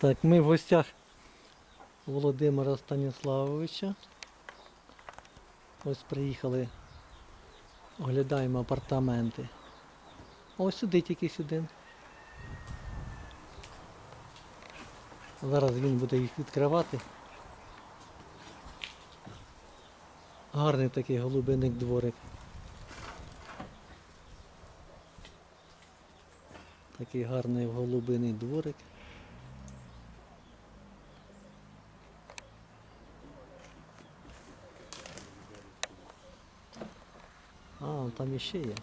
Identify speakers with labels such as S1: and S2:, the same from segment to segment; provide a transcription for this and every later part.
S1: Так, ми в гостях Володимира Станіславовича. Ось приїхали, оглядаємо апартаменти. Ось сидить якийсь один. Зараз він буде їх відкривати. Гарний такий голубиник дворик. Такий гарний голубиний дворик. Там іще є.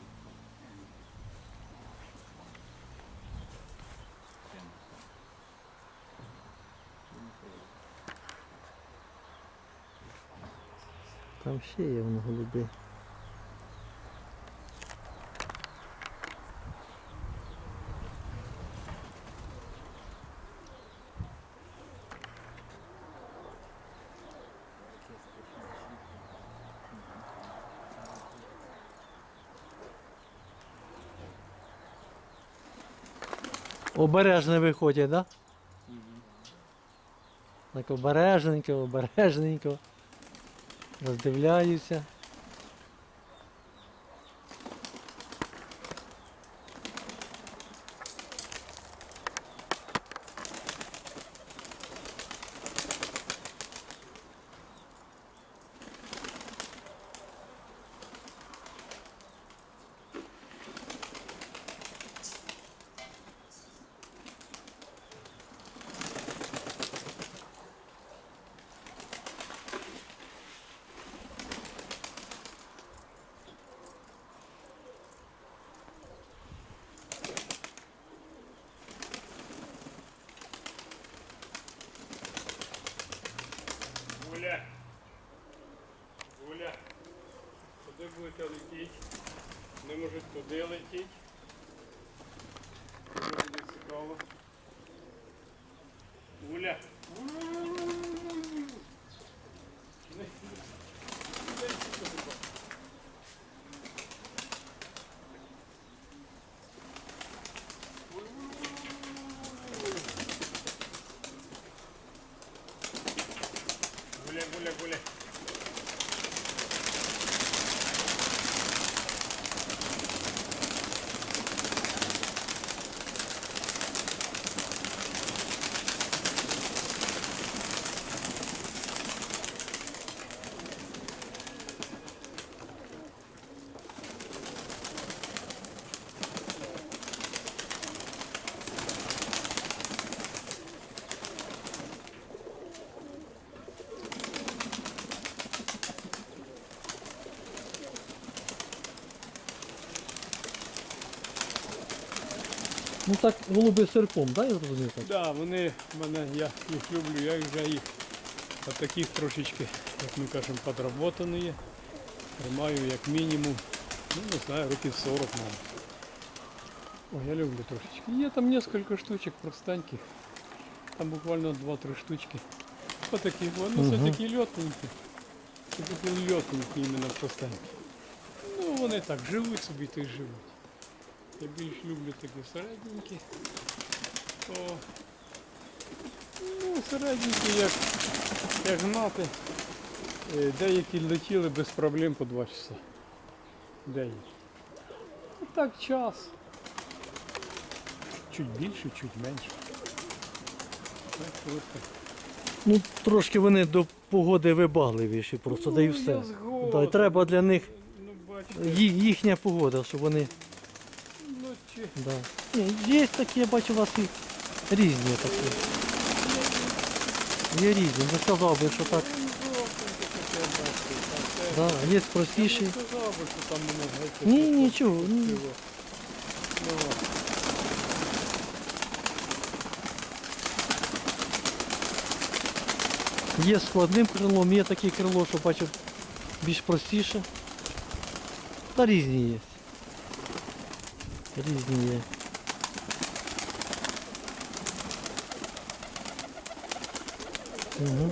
S1: Там ще є воно голуби. Обережно виходять, так? Да? Так обережненько, обережненько. Роздивляюся.
S2: Летіти? Не можуть туди летіти.
S1: Ну так голуби сирком, да, я зрозумів так?
S2: Да, вони мене, я їх люблю, я вже їх от таких трошечки, як ми кажемо, подработані є. Тримаю як мінімум, ну не знаю, років 40 мабуть. Ой, я люблю трошечки. Є там несколько штучок простеньких. Там буквально 2-3 штучки. Ось такі, вони
S1: Мгм.
S2: все такі льотненькі. Льотненькі іменно простенькі. Ну вони так живуть собі, то й живуть. Я більш люблю такі середненькі. То, ну, середненькі, як, як гнати. Е, Деякі летіли без проблем по 2 часа. Деякі. Ну, так час. Чуть більше, чуть менше. Так, просто.
S1: Ну трошки вони до погоди вибагливіші просто, да і
S2: Ну,
S1: все. Да, і треба для них
S2: Ну,
S1: їхня погода, щоб вони.
S2: ну чи.
S1: Да. Ні, є такі, я бачу, у вас і різні такі. Є різні, не сказав би, що так.
S2: Ну, жовтеньке таке, бачите, так, це-
S1: Да, є
S2: Я
S1: простіші.
S2: не сказав би, що там воно геть
S1: Ні,
S2: таке
S1: нічого, ні.
S2: красиве. Ну, от.
S1: Є з складним крилом, є таке крило, що бачу більш простіше. Та різні є. Різні є. Угу.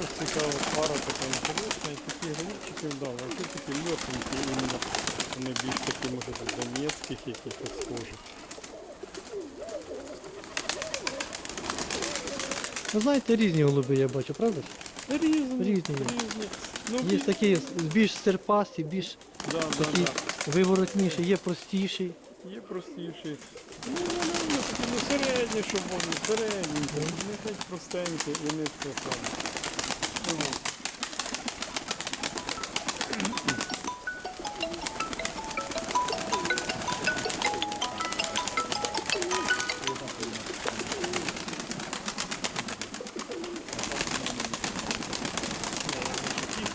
S2: Ось цікава пара така інтересна, і такі голубчики вдали, а тут такі легенькі іменно. Вони більш такі, може, до донецьких якихось схожі.
S1: Ви знаєте, різні голуби я бачу, правда?
S2: Різні,
S1: Різні
S2: різні.
S1: є.
S2: Ну,
S1: Є
S2: більш,
S1: такі більш серпасті, більш
S2: да, да,
S1: такі
S2: да.
S1: виворотніші, є простіші.
S2: Є простіші. Ну, вони ну, такі, ну, середні, щоб вони, середні. Не хоч простенькі і не це саме. Ну,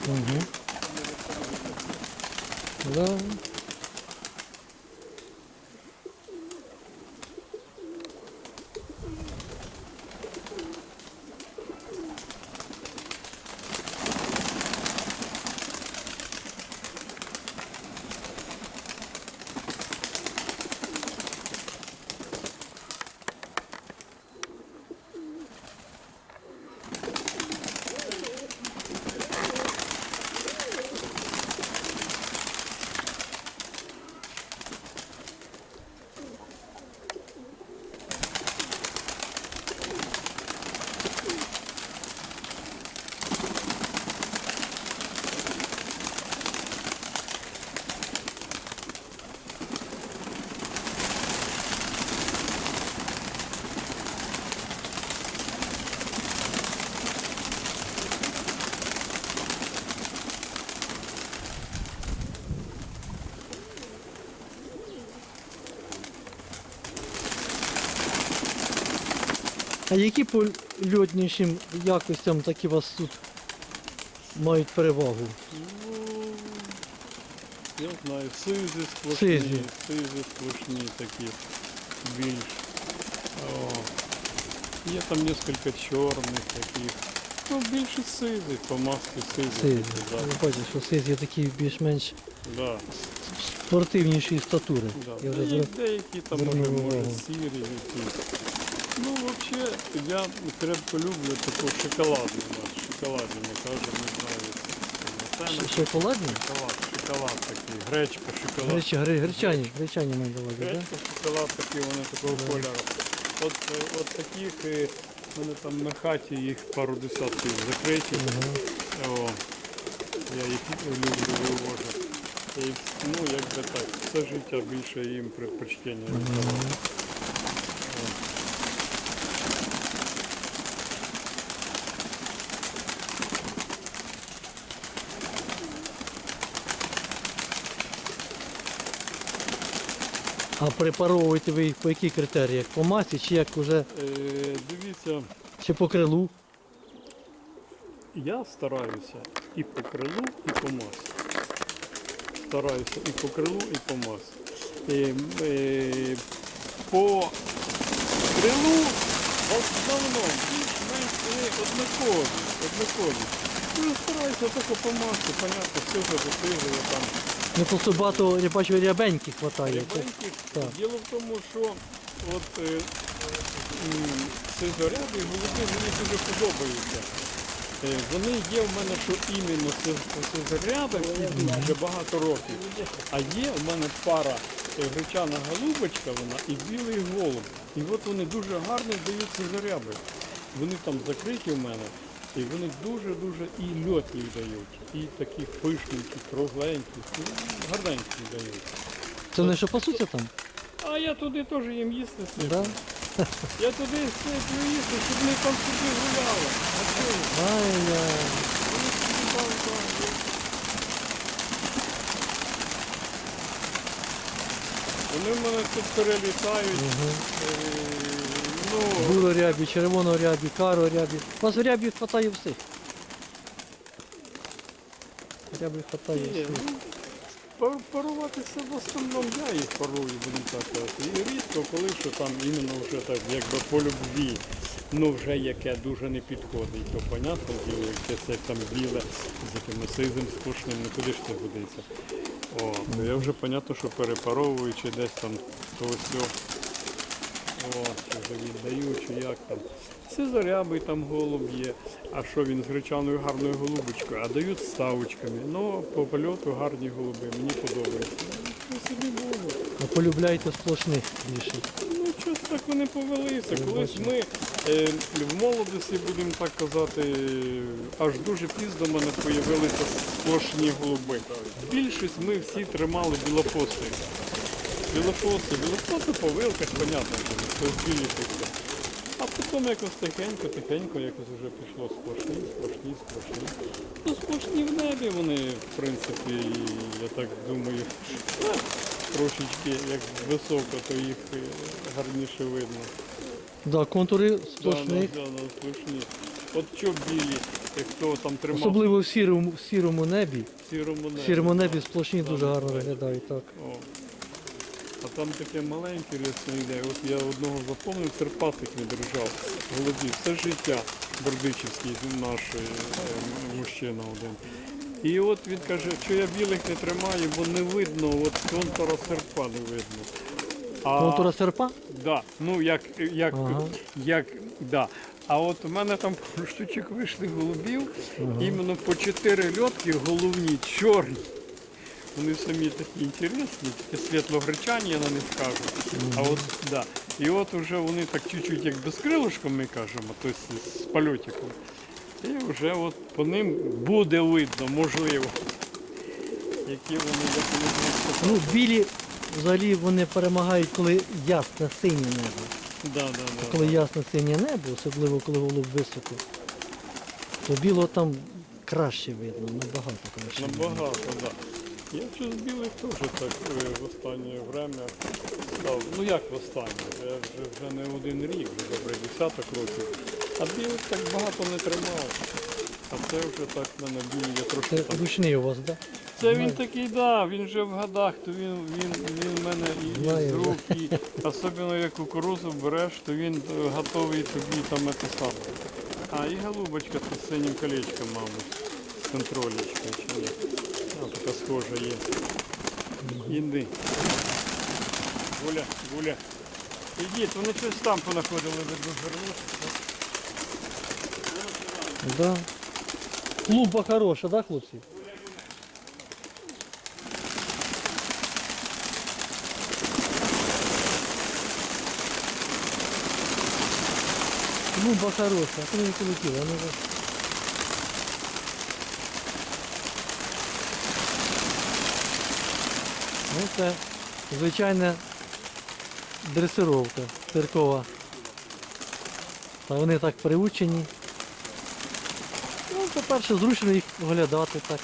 S1: Угу. Да. А які по льотнішим якостям такі у вас тут мають перевагу?
S2: Ну, я знаю, сизи сплошні,
S1: Сизі.
S2: сизи сплошні такі більш. О. Є там кілька чорних таких. Ну, більше сизи, по маски сизи.
S1: Сизі.
S2: такі, Да.
S1: Ви бачите, що сизі такі більш-менш
S2: Да,
S1: спортивнішої статури.
S2: да.
S1: Я вже
S2: Є
S1: зрозумів.
S2: деякі там
S1: звернув
S2: може, може
S1: увагу.
S2: сірі якісь. Ну, взагалі, я крепко люблю таку шоколадну нас. Шоколадну, ми кажемо, не знаю. Це
S1: Ш- Шоколадні?
S2: шоколад, шоколад такий, гречка, шоколад.
S1: Греч, гри, гречані, гречані на увазі, так?
S2: Гречка, шоколад такий, вони такого кольору. От, е, от таких, е, в мене там на хаті їх пару десятків закриті. О, я їх люблю вивожу. І, ну, якби так, все життя більше їм предпочтення віддавав.
S1: А препаровуєте ви їх по яких критеріях? По масі чи як уже,
S2: Е, дивіться,
S1: чи по крилу?
S2: я стараюся і по крилу, і по масі. Стараюся і по крилу, і по масі. Е, е, по крилу в основному більш-менш вони однакові. однакові. Ну, стараюся тільки по масі, понятно, все вже висижує там.
S1: Ну просто багато, я бачу, рябеньких хватає.
S2: Рябеньких.
S1: так.
S2: Діло в тому, що от е, м, сизоряби і голуби мені дуже подобаються. Е, Вони є в мене, що іменно сизоряби ідуть вже багато років. А є в мене пара е, гречана голубочка вона і білий голуб. І от вони дуже гарно дають сизоряби. Вони там закриті в мене. І вони дуже-дуже і льотні дають, і такі пишненькі, кругленькі, ну, гарненькі дають.
S1: Це вони що пасуться там?
S2: А я туди теж їм їсти сиплю.
S1: Да?
S2: Я туди сиплю їсти, щоб вони там собі гуляли. А що? ви?
S1: Ай-я.
S2: Вони собі там, там. Вони в мене тут перелітають.
S1: Угу.
S2: Ну,
S1: Було рябі, червоно рябі, каро рябі. У вас рябі хватає всіх. Рябі хватає
S2: ні,
S1: всіх.
S2: ну, пар- паруватися в основному я їх парую, будемо так казати. І рідко, коли що там іменно вже так, якби по любві. Ну вже яке дуже не підходить, то понятне діло, яке це там біле з якимось сизим сплошним, ну куди ж це годиться. О, то я вже понятно, що перепаровуючи десь там то все. О, чи вже віддаю, чи як там. Сизорябий там голуб є. А що він з гречаною гарною голубочкою, а дають ставочками. Ну, по польоту гарні голуби, мені подобається. Ну, собі Богу.
S1: А полюбляєте сплошних більше.
S2: Ну, щось так вони повелися. Колись ми е, в молодості, будемо так казати, е, аж дуже пізно в мене з'явилися сплошні голуби. Більшість ми всі тримали білофоси. Білофоси, білофоси по вилках, понятно, це. А потім якось тихенько, тихенько якось вже пішло сплошні, сплошні, сплошні. Ну, сплошні в небі вони, в принципі, і, я так думаю, трошечки як високо, то їх е, гарніше видно.
S1: Да, контури
S2: Да, да, да, сплошні. От що білі, як хто там тримав
S1: Особливо в сірому, в сірому небі.
S2: в сірому небі.
S1: В сірому
S2: да.
S1: небі сплошні
S2: Да,
S1: дуже гарно виглядають. Так.
S2: О. А там таке маленьке лісне йде. От я одного запомнив, Серпатик не держав. Голубів. Все життя Бердичівський наш е, е, мужчина один. І от він каже, що я білих не тримаю, бо не видно, от контура серпа не видно. А,
S1: Контура серпа?
S2: Да, ну як, як,
S1: Ага.
S2: як, да. А от у мене там штучок вийшли голубів, іменно по чотири льотки головні, чорні. Вони самі такі інтересні, такі світло-гречані, я на них кажу. А от, да. І от вже вони так чуть-чуть як безкрилишком ми кажемо, тобто з польотиком. І вже от по ним буде видно, можливо, які вони як
S1: Ну, білі взагалі вони перемагають, коли ясне синє небо.
S2: Да, да, да.
S1: Коли ясне синє небо, особливо коли голуб високо, то білого там краще видно, набагато краще.
S2: Набагато, так. Да. Я щось білих теж так е, в останнє время став. Ну як в останнє? Я вже, вже не один рік, вже добре десяток років. А білих так багато не тримав. А це вже так в мене білі, я трошки
S1: Це
S2: там.
S1: ручний у вас, так?
S2: Це він такий, да, він вже в годах, то він, він, він в мене і, і з рук, і особливо як кукурузу береш, то він е, готовий тобі там це саме. А, і голубочка з синім колечком, мабуть, з контролечкою. Чи ні? А, така схожа є. Іди. Гуля, гуля. Ідіть, вони щось там понаходили видно зерно.
S1: Да. Клумба хороша, да, хлопці? Клумба хороша, а то не полетіла. Ну, ну це звичайна дресировка циркова. Та вони так приучені. Ну, по-перше, зручно їх оглядати так.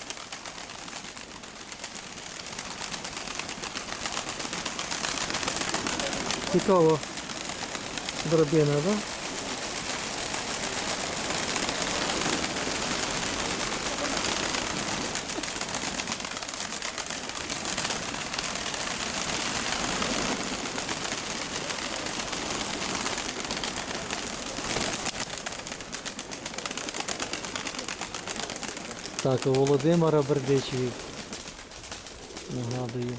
S1: Цікаво драбина, так? Да? Так, у Володимира Бердичеві. Нагадую.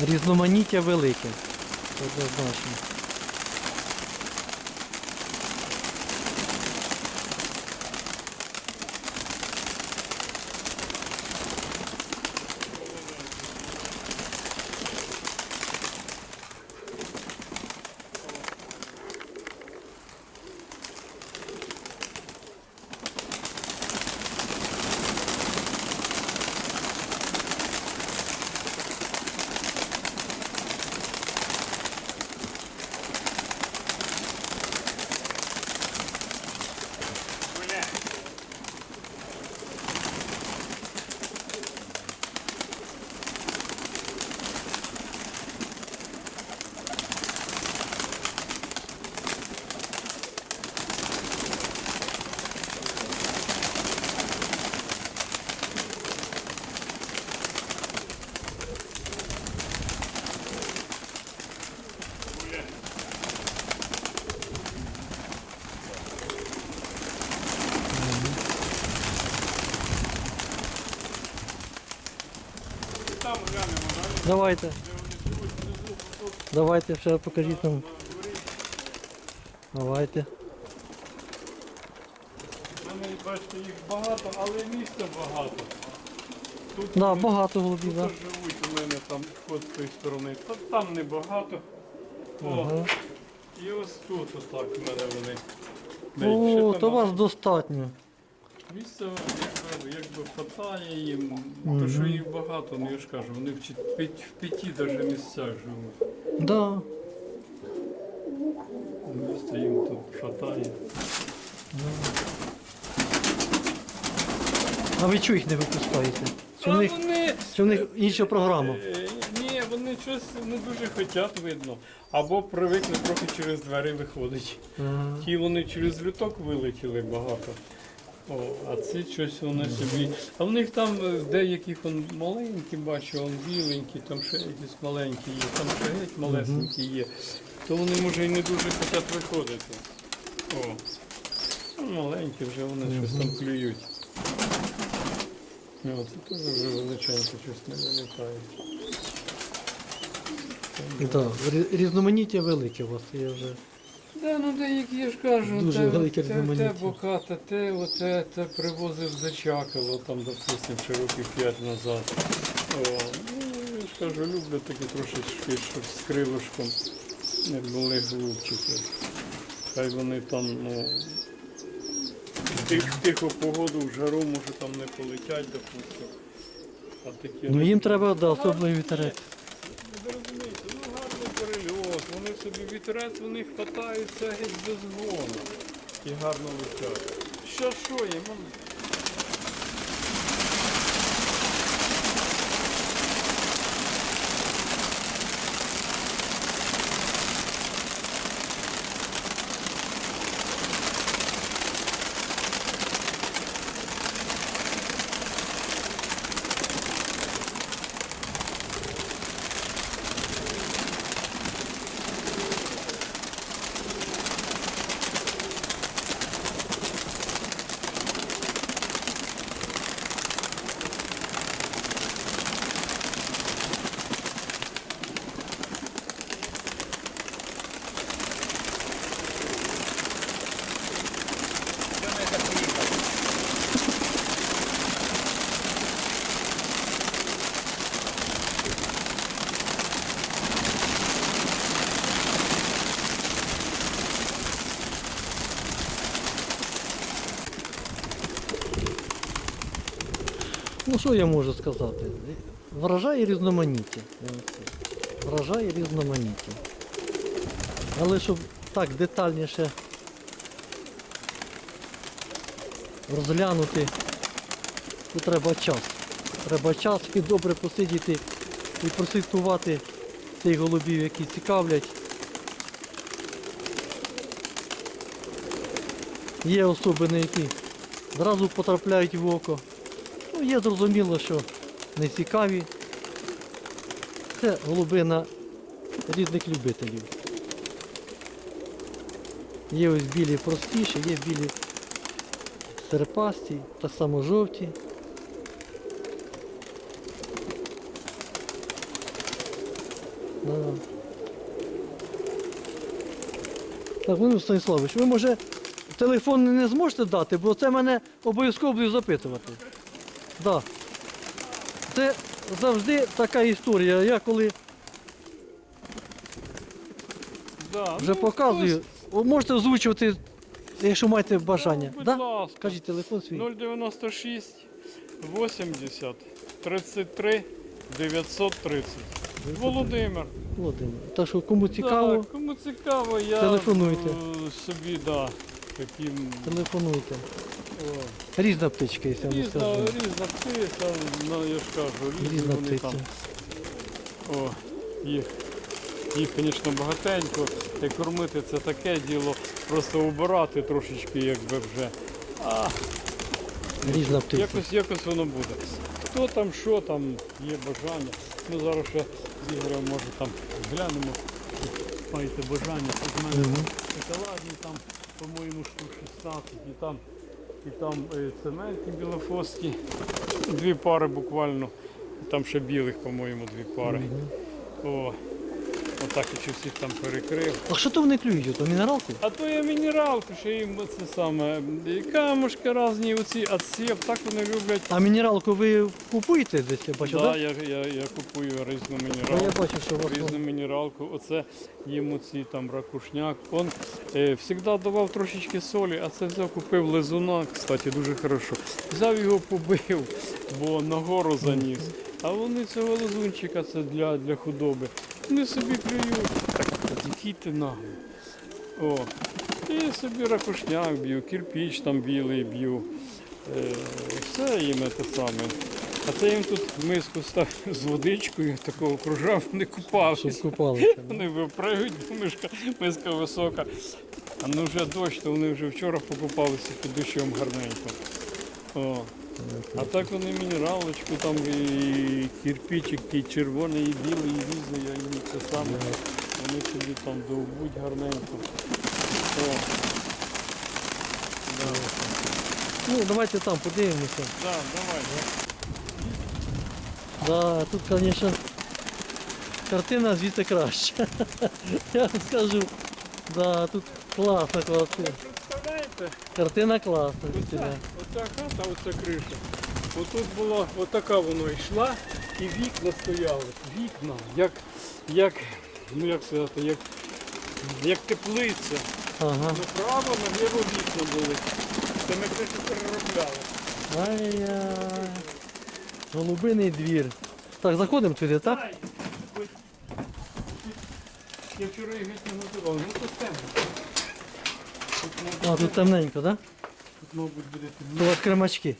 S1: Різноманіття велике. Однозначно. Давайте.
S2: вони
S1: Давайте ще покажіть нам. Давайте.
S2: Мене, бачите, їх багато, але місця багато. Тут
S1: Да,
S2: вони-
S1: багато голубів,
S2: тут
S1: да.
S2: живуть у мене там от з тої сторони. Та там небагато. О,
S1: Ага.
S2: І ось тут отак у мене вони.
S1: О,
S2: Там
S1: то вас достатньо.
S2: Місця якби, якби хватає їм, то що їх багато, ну я ж кажу, вони в, п'ять- в п'яті даже місцях живуть.
S1: Да.
S2: Місця їм тут хватає.
S1: А ви чого їх не випускаєте? Чи в них,
S2: вони,
S1: чи в них інша програма?
S2: Е, Ні, вони щось не дуже хочуть, видно. Або привикли трохи через двері виходить. Ті вони через люток вилетіли багато. О, а ці щось вони собі. А в них там е, деяких он маленькі, бачу, он біленькі, там ще якісь маленькі є, там ще геть малесенькі є. То вони може і не дуже хочуть виходити. О. Ну, маленькі вже вони щось там клюють. О, це теж вже величенько щось не вилітає.
S1: Да. рі- Різноманіття велике у вас. Я вже...
S2: Да, ну деякі я ж кажу,
S1: Дуже
S2: те,
S1: велике
S2: те, те
S1: різноманіття.
S2: боката, те, оте, те привозив зачакало, там, допустим, ще років 5 назад. О, ну, я ж кажу, люблю такі трошечки, щоб з крилишком не були голубчики. Хай вони там, ну, в тих- тиху погоду, в жару, може там не полетять, допустим. А такі,
S1: Ну їм треба да, особливий вітерець.
S2: ви розумієте, ну гарний перельот, вони собі вітрець, вони хватаються геть без гона. І гарно летять. Що що їм?
S1: Ну що я можу сказати? Вражає різноманіття. Вражає різноманіття. Але щоб так детальніше розглянути, то треба час. Треба час і добре посидіти і прослідкувати цих голубів, які цікавлять. Є особи, які зразу потрапляють в око. Ну, є зрозуміло, що не цікаві. Це голубина різних любителів. Є ось білі простіші, є білі серпасті, так само жовті. Так, Володимир Станіславович, ви може телефон не зможете дати, бо це мене обов'язково будуть запитувати. Да. Це завжди така історія. Я коли
S2: Да,
S1: вже
S2: ну,
S1: показую, о, можете озвучувати, якщо маєте бажання.
S2: Будь
S1: Да?
S2: ласка.
S1: Кажіть телефон свій.
S2: 096 80 33 930. Володимир.
S1: Володимир. Так що кому цікаво,
S2: Так, кому цікаво, я
S1: Телефонуйте.
S2: е, собі, да, таким.
S1: телефонуйте.
S2: О,
S1: Різна птичка, якщо я вам
S2: різна,
S1: скажу.
S2: різна птиця, ну, я ж кажу, різні
S1: Різна
S2: вони
S1: птиця.
S2: там. О, їх, їх, звісно, багатенько. І кормити це таке діло, просто убирати трошечки, якби вже. А
S1: Різна птиця.
S2: якось, якось воно буде. Хто там, що там, є бажання. Ми зараз ще з Ігорем, може там глянемо. Маєте бажання, тут в мене шоколадні там, по-моєму, штук 16 і там, і там е, цементні білофоски. Дві пари буквально. Там ще білих, по-моєму, дві пари. О, так і всіх там перекрив.
S1: А що то вони клюють? То мінералку?
S2: А то є мінералка, що їм це саме. І камушки різні, оці отсіп, так вони люблять.
S1: А мінералку ви купуєте десь, я бачу,
S2: да,
S1: так?
S2: я, я, я купую різну?
S1: Я
S2: мінералку.
S1: бачу, що у вас
S2: Різну мінералку, оце їм оці там ракушняк. Он е, завжди давав трошечки солі, а це взяв, купив лизуна, кстати, дуже хорошо. Взяв його побив, бо нагору заніс. А вони цього лизунчика це для, для худоби. Вони собі клюють. Так, який ти наглий. О. І собі ракушняк б'ю, кирпіч там білий б'ю. Е, все їм те саме. А це їм тут миску став з водичкою, такого кружав, не купався.
S1: щоб купалися.
S2: Вони випригують, бо мишка, миска висока. А ну вже дощ, то вони вже вчора покупалися під дощом гарненько. О. А так вони мінералочку, там і кирпичик, і червоний, і білий, і різний, я їм це саме. Вони собі там довбуть гарненько. О. Да.
S1: Ну, давайте там подивимося.
S2: Да, давай.
S1: Да, тут, звісно, картина звідти краще. Я вам скажу. Да, тут класна картина.
S2: Представляєте?
S1: Картина класна.
S2: Оця,
S1: звідтіля.
S2: Оця хата, оця криша. Отут була, отака воно йшла, і вікна стояли. Вікна, як, як, ну як сказати, як, як теплиця.
S1: Ага.
S2: Ну право, наліво вікна були. Це ми кришу переробляли.
S1: Ай-яй. Голубиний двір. Так, заходимо туди, так?
S2: Я вчора їх не називав. Ну тут темно. Тут,
S1: А, тут темненько, так?
S2: тут, мабуть, буде
S1: Да? У вас кремачки.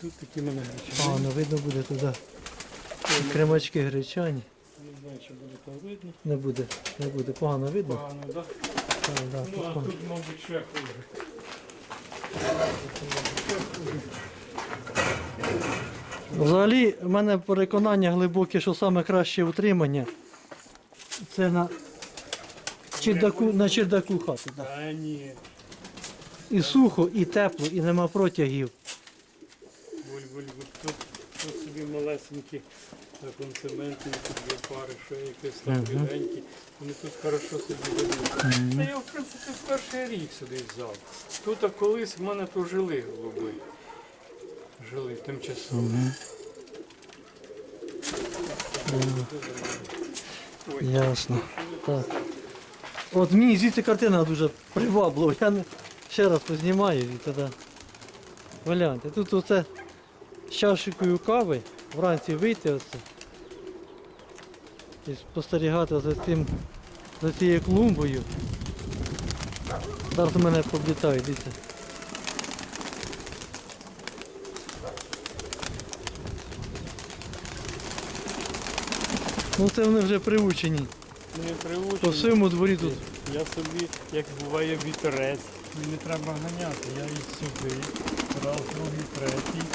S2: Тут такі мене речі.
S1: А, ну видно буде туди. Кремачки гречані.
S2: Не знаю, чи буде там видно.
S1: Не буде, не буде. Погано видно.
S2: Погано, так?
S1: Так, да,
S2: Ну,
S1: тут
S2: а
S1: погано.
S2: тут, мабуть, ще хуже.
S1: Взагалі, в мене переконання глибоке, що саме краще утримання це на чердаку, на чердаку хати. Да.
S2: А ні.
S1: І сухо, і тепло, і нема протягів.
S2: Буль, буль, буль. Тут, тут собі малесенькі так, он цементні, тут дві пари, ще якісь там біленькі. Вони тут хорошо собі ведуть. Та я, в принципі, перший рік сюди взяв. Тут а колись в мене тут жили голуби. Жили тимчасово. Ой.
S1: Ясно. Так. От мені звідси картина дуже приваблива. Я не... ще раз познімаю і тоді. Гляньте, тут оце з чашикою кави, вранці вийти оце. І спостерігати за цим, за цією клумбою. Зараз у мене поблітають, дивіться. Ну це вони вже приучені.
S2: Приучені.
S1: По всьому дворі тут.
S2: Я собі, як буває вітерець, мені треба ганяти. Я і сюди, раз, другий, третій.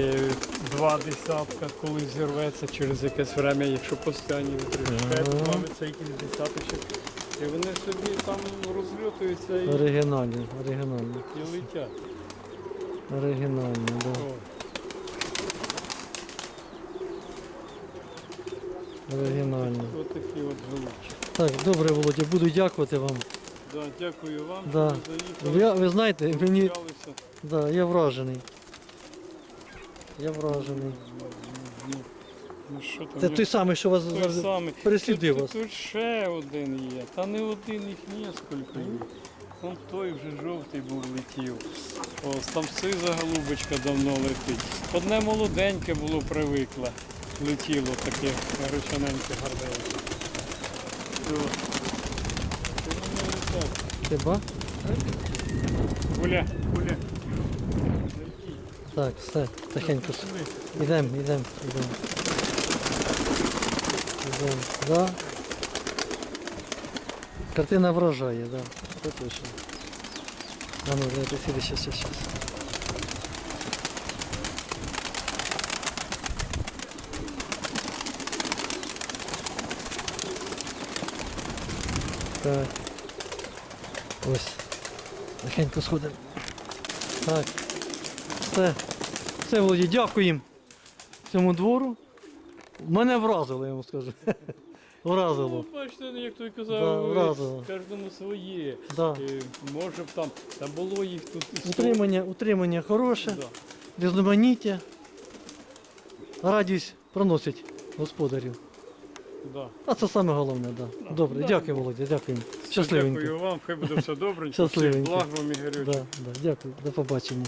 S2: Е, два десятка, коли зірветься через якесь время, якщо ще
S1: Ага.
S2: якийсь десяточок. І вони собі там розльотуються і,
S1: Оригінальні, оригінальні.
S2: і летять.
S1: Оригінальні, да.
S2: О,
S1: Оригінальні.
S2: такі от голубчики.
S1: Так, добре, Володя, буду дякувати вам.
S2: Да, дякую вам,
S1: Да.
S2: що ви заїхали.
S1: Ви, ви знаєте, мені.
S2: погулялися.
S1: Да, я вражений. Я вражений.
S2: Ну, що там?
S1: Це
S2: я-
S1: той самий, що вас
S2: Той
S1: завжди
S2: самий.
S1: переслідує
S2: тут,
S1: вас.
S2: Тут ще один є. Та не один їх несколько є. Вон той вже жовтий був летів. Ось там сиза голубочка давно летить. Одне молоденьке було привикле. Летіло таке гречаненьке гарненьке.
S1: Хіба?
S2: Гуля, гуля.
S1: Так, все, тихенько. Ідемо, йдемо, йдемо. Йдемо. Да. Картина вражає, да. Це точно. А ну, давайте сюди, щас, щас, щас. Так. Ось. Тихенько сходимо. Так. Все. Все, Володі, дякуємо цьому двору. Мене вразило, я вам скажу. Вразило.
S2: Ну, бачите, як той
S1: Да,
S2: казав,
S1: вразило.
S2: кожному своє.
S1: Да.
S2: Е, Може б там, там було їх тут і сто.
S1: Утримання, утримання хороше,
S2: Да.
S1: різноманіття. Радість проносить господарів.
S2: Да.
S1: А це саме головне. Да.
S2: Да.
S1: Добре,
S2: Да.
S1: дякую, Володя, дякую. Щасливенько.
S2: Дякую вам, хай буде все добре.
S1: Щасливенько.
S2: Благ вам, Ігорюч.
S1: Да, да, дякую, до побачення.